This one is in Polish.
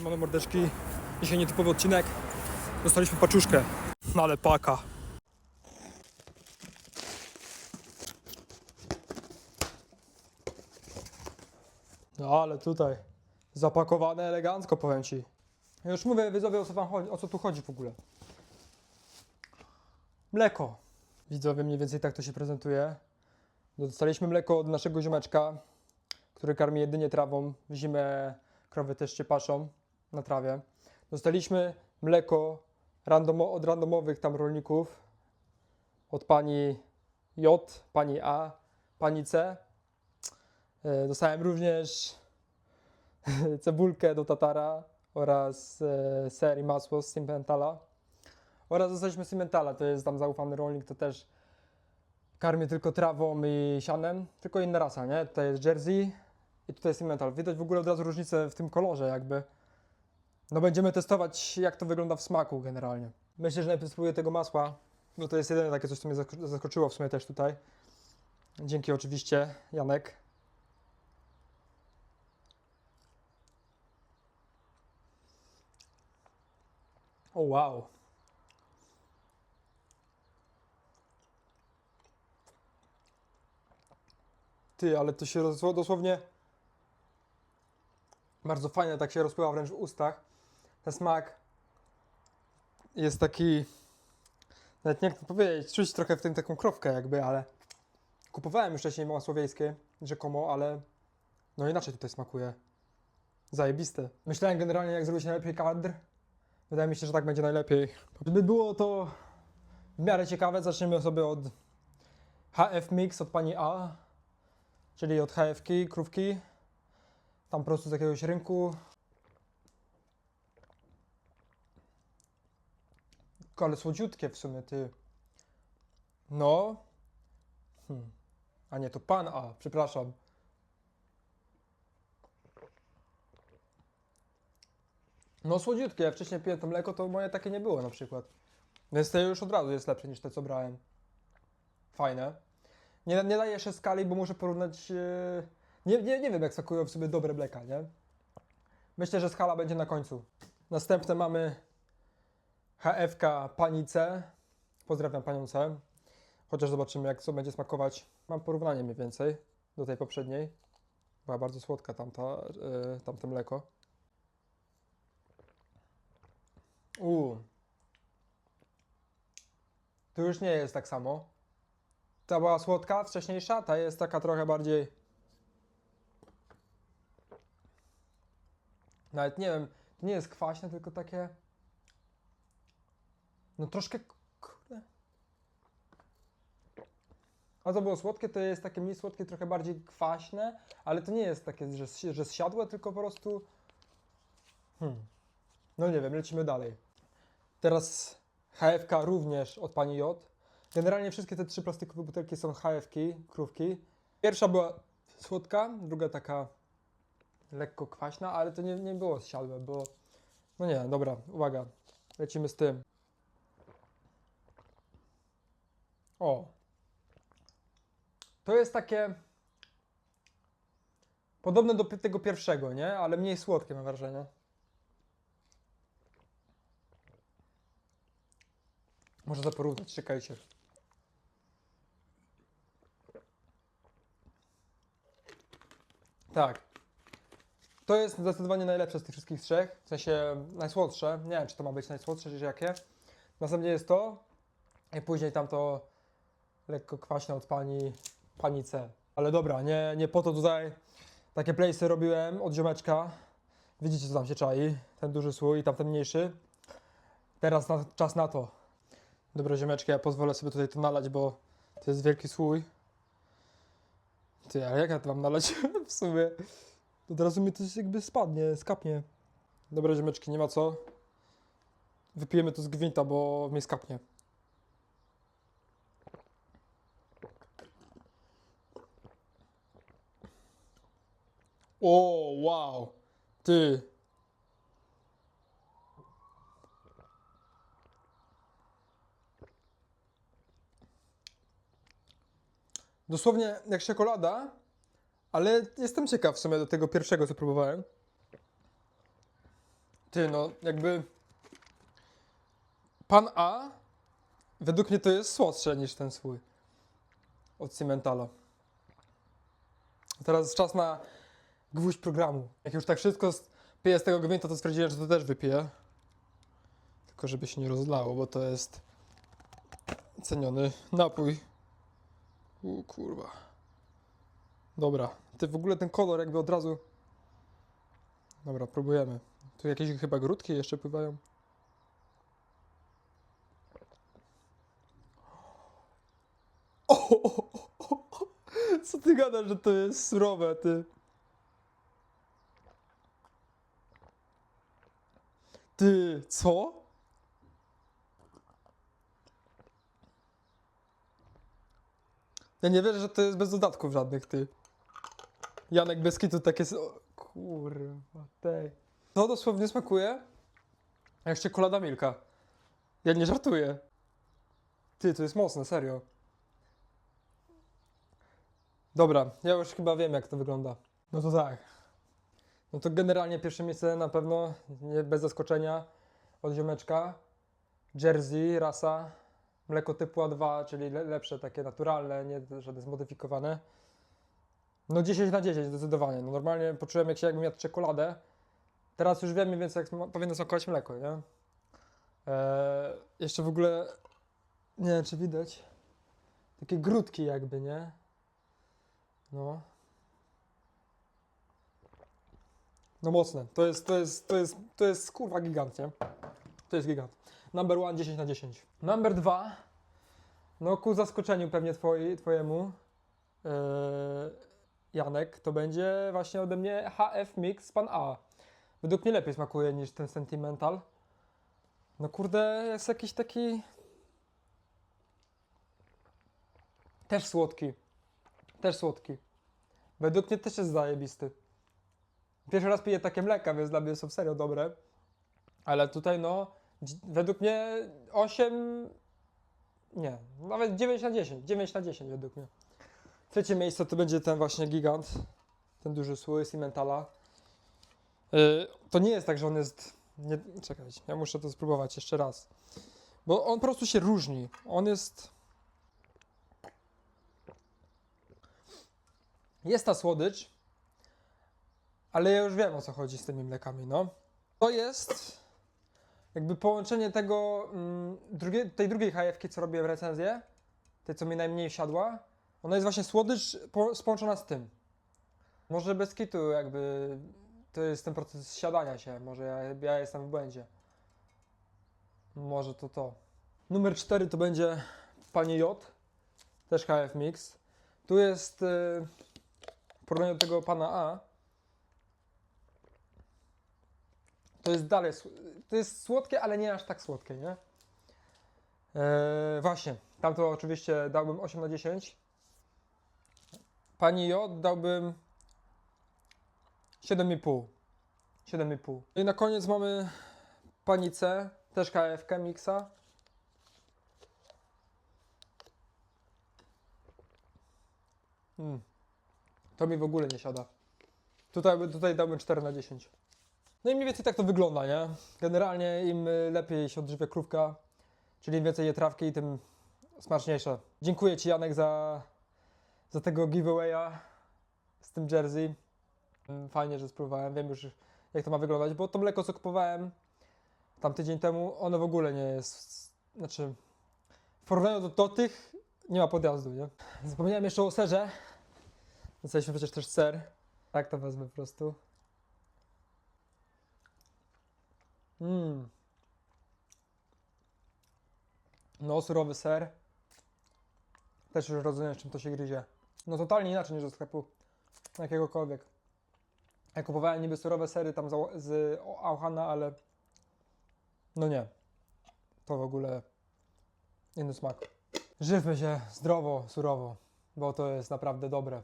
Siemano mordeczki, dzisiaj nietypowy odcinek. Dostaliśmy paczuszkę, no ale paka. No ale tutaj zapakowane elegancko powiem Ci. Już mówię widzowie o co, wam chodzi, o co tu chodzi w ogóle. Mleko. Widzowie mniej więcej tak to się prezentuje. Dostaliśmy mleko od naszego ziomeczka, który karmi jedynie trawą. W zimę krowy też się paszą na trawie. Dostaliśmy mleko randomo, od randomowych tam rolników. Od pani J, pani A, pani C. E, Dostałem również cebulkę do tatara oraz e, ser i masło z Simmentala. Oraz dostaliśmy Simmentala, to jest tam zaufany rolnik, to też karmi tylko trawą i sianem, tylko inna rasa, nie? Tutaj jest Jersey i tutaj jest Simmental. Widać w ogóle od razu różnicę w tym kolorze jakby. No będziemy testować jak to wygląda w smaku generalnie. Myślę, że najpierw spróbuję tego masła, bo to jest jedyne takie coś, co mnie zasko- zaskoczyło w sumie też tutaj. Dzięki oczywiście, Janek. O wow. Ty, ale to się dosłownie bardzo fajnie tak się rozpływa wręcz w ustach. Ten smak jest taki, nawet nie to powiedzieć, czuć trochę w tym taką krowkę jakby, ale kupowałem już wcześniej masło wiejskie, rzekomo, ale no inaczej tutaj smakuje. Zajebiste. Myślałem generalnie jak zrobić najlepiej kadr. Wydaje mi się, że tak będzie najlepiej. Gdyby było to w miarę ciekawe, zaczniemy sobie od HF Mix od pani A, czyli od HF-ki, krówki. Tam po prostu z jakiegoś rynku. Ale słodziutkie w sumie, ty. No. Hmm. A nie, to pan A, przepraszam. No słodziutkie, ja wcześniej piłem to mleko, to moje takie nie było na przykład. Więc to już od razu jest lepsze niż te, co brałem. Fajne. Nie, nie daję jeszcze skali, bo muszę porównać... e, Nie, nie, nie wiem, jak smakują w sobie dobre mleka, nie? Myślę, że skala będzie na końcu. Następne mamy HFK Pani C. Pozdrawiam Panią C. Chociaż zobaczymy, jak co będzie smakować. Mam porównanie mniej więcej do tej poprzedniej. Była bardzo słodka tamta, yy, tamte mleko. Uuu. Tu już nie jest tak samo. Ta była słodka, wcześniejsza, ta jest taka trochę bardziej. Nawet nie wiem, to nie jest kwaśne, tylko takie. No troszkę. Kurde. A to było słodkie, to jest takie mniej słodkie, trochę bardziej kwaśne, ale to nie jest takie, że, że zsiadłe, tylko po prostu. Hmm. No nie wiem, lecimy dalej. Teraz HFK również od pani J. Generalnie wszystkie te trzy plastikowe butelki są HFki, krówki. Pierwsza była słodka, druga taka lekko kwaśna, ale to nie, nie było zsiadłe, bo... No nie, dobra, uwaga, lecimy z tym. O. To jest takie... Podobne do tego pierwszego, nie? Ale mniej słodkie mam wrażenie. Może to porównać, czekajcie. Tak. To jest zdecydowanie najlepsze z tych wszystkich trzech. W sensie najsłodsze. Nie wiem, czy to ma być najsłodsze, czy jakie. Następnie jest to. I później tam to lekko kwaśne od pani, pani C. Ale dobra, nie, nie po to tutaj takie playsy robiłem od ziomeczka. Widzicie, co tam się czai. Ten duży słój i tamten mniejszy. Teraz na, czas na to. Dobra, ziomeczki, ja pozwolę sobie tutaj to nalać, bo to jest wielki słój. Ty, ale jak ja to mam nalać w sumie? Od razu mi to jakby spadnie, skapnie. Dobra, ziomeczki, nie ma co. Wypijemy to z gwinta, bo mnie skapnie. O, wow. Ty. Dosłownie jak czekolada, ale jestem ciekaw w sumie do tego pierwszego, co próbowałem. Ty, no jakby... Pan A według mnie to jest słodsze niż ten swój. Od Cimentala. Teraz czas na gwóźdź programu. Jak już tak wszystko piję z tego gwinta, to stwierdziłem, że to też wypiję. Tylko żeby się nie rozlało, bo to jest ceniony napój. U kurwa. Dobra, ty w ogóle ten kolor jakby od razu... Dobra, próbujemy. Tu jakieś chyba grudki jeszcze pływają. Co ty gadasz, że to jest surowe, ty? Ty, co? Ja nie wierzę, że to jest bez dodatków żadnych, ty. Janek bez kitu takie... s- O, kurwa, tej. To dosłownie smakuje jak czekolada Milka. Ja nie żartuję. Ty, to jest mocne, serio. Dobra, ja już chyba wiem, jak to wygląda. No to tak. No to generalnie pierwsze miejsce na pewno, nie bez zaskoczenia, od ziomeczka. Jersey, rasa, mleko typu A2, czyli le lepsze, takie naturalne, nie żadne zmodyfikowane. No 10 na 10 zdecydowanie. No normalnie poczułem jak się jakbym jadł czekoladę. Teraz już wiem mniej więcej jak powinno smakować mleko, nie? Eee, jeszcze w ogóle, nie wiem czy widać, takie grudki jakby, nie? No. No mocne. To jest, to jest, to jest, to jest kurwa gigant, nie? To jest gigant. Number one 10 na 10. Number 2. No ku zaskoczeniu pewnie twoi, twojemu yy, Janek, to będzie właśnie ode mnie HF Mix Pan A. Według mnie lepiej smakuje niż ten Sentimental. No kurde, jest jakiś taki... Też słodki. Też słodki. Według mnie też jest zajebisty. Pierwszy raz piję takie mleka, więc dla mnie są serio dobre. Ale tutaj no, według mnie 8... Nie, nawet 9 na 10. 9 na 10 według mnie. Trzecie miejsce to będzie ten właśnie gigant. Ten duży słój Cimentala. Yy, to nie jest tak, że on jest... Nie, czekajcie, ja muszę to spróbować jeszcze raz. Bo on po prostu się różni. On jest... Jest ta słodycz, ale ja już wiem o co chodzi z tymi mlekami, no. To jest jakby połączenie tego, mm, drugie, tej drugiej hajewki, co robiłem recenzję, tej, co mi najmniej siadła. Ona jest właśnie słodycz po, połączona z tym. Może bez kitu jakby to jest ten proces siadania się, może ja, ja jestem w błędzie. Może to to. Numer 4 to będzie Panie J, też HF Mix. Tu jest y, w porównaniu do tego Pana A, to jest dalej, to jest słodkie, ale nie aż tak słodkie, nie? Eee, właśnie, tam to oczywiście dałbym 8 na 10. Pani J dałbym 7,5. 7,5. I na koniec mamy Pani C, też KFK Mixa. Mm. To mi w ogóle nie siada. Tutaj, tutaj dałbym 4 na 10. No i mniej więcej tak to wygląda, nie? Generalnie im y, lepiej się odżywia krówka, czyli im więcej je trawki, tym smaczniejsze. Dziękuję Ci Janek za, za tego giveawaya z tym jersey. Mm, Fajnie, że spróbowałem, wiem już jak to ma wyglądać, bo to mleko co kupowałem tam tydzień temu, ono w ogóle nie jest, znaczy w porównaniu do, do tych nie ma podjazdu, nie? Zapomniałem jeszcze o serze. Dostaliśmy przecież też ser. Tak to wezmę po prostu. Mmm. No, surowy ser. Też już rozumiem, z czym to się gryzie. No, totalnie inaczej niż do sklepu jakiegokolwiek. Ja kupowałem niby surowe sery tam z Auchana, ale no nie. To w ogóle inny smak. Żywmy się zdrowo, surowo, bo to jest naprawdę dobre.